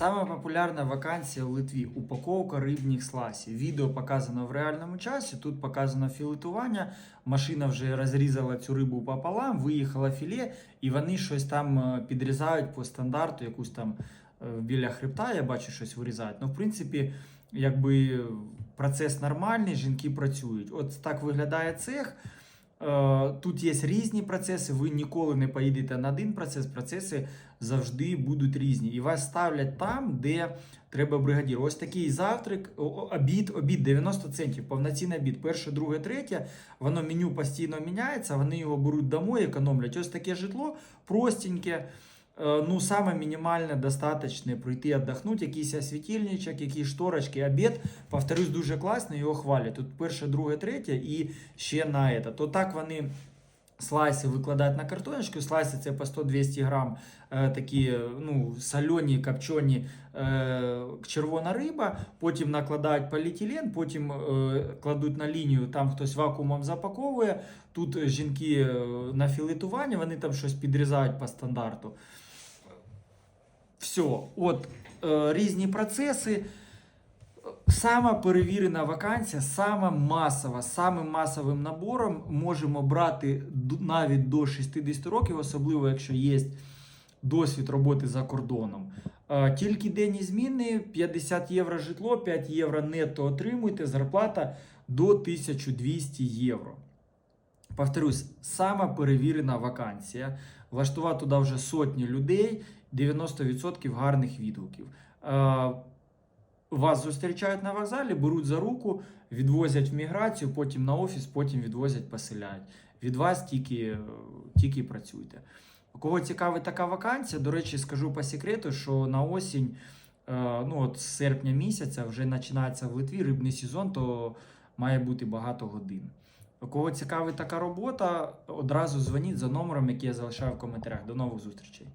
Саме популярна вакансія в Литві упаковка рибних сласів. Відео показано в реальному часі. Тут показано філетування. Машина вже розрізала цю рибу пополам, виїхала філе, і вони щось там е, підрізають по стандарту, якусь там е, біля хребта. Я бачу, щось вирізають. Ну, в принципі, якби процес нормальний, жінки працюють. От так виглядає цех. Е, Тут є різні процеси, ви ніколи не поїдете на один процес, процеси завжди будуть різні. І вас ставлять там, де треба бригадір. Ось такий завтрак, обід, обід 90 центів, повноцінний обід. Перше, друге, третє. Воно меню постійно міняється, вони його беруть домой, економлять. Ось таке житло простеньке. Е, Ну, саме мінімальне, достаточне пройти віддохнути, якийсь освітильничок, якісь шторочки, обід. Повторюсь, дуже класно, його хвалять. Тут перше, друге, третє і ще на это. То так вони слайси викладають на картоночку. Слайси це по 100-200 грам такі ну, сольоні, копчені е, червона риба. Потім накладають поліетилен, потім е, кладуть на лінію, там хтось вакуумом запаковує. Тут жінки е, на філетування, вони там щось підрізають по стандарту. Все, от е, різні процеси. Сама перевірена вакансія, сама масова, самим масовим набором можемо брати навіть до 60 років, особливо якщо є досвід роботи за кордоном. Тільки денні зміни 50 євро житло, 5 євро нетто отримуєте, зарплата до 1200 євро. Повторюсь, сама перевірена вакансія. Влаштувати туди вже сотні людей, 90% гарних відгуків. Вас зустрічають на вокзалі, беруть за руку, відвозять в міграцію, потім на офіс, потім відвозять, поселяють. Від вас тільки, е, тільки працюйте. Кого цікавить така вакансія, до речі, скажу по секрету, що на осінь, е, ну от з серпня місяця, вже починається в Литві рибний сезон, то має бути багато годин. Кого цікавить така робота, одразу дзвоніть за номером, який я залишаю в коментарях. До нових зустрічей.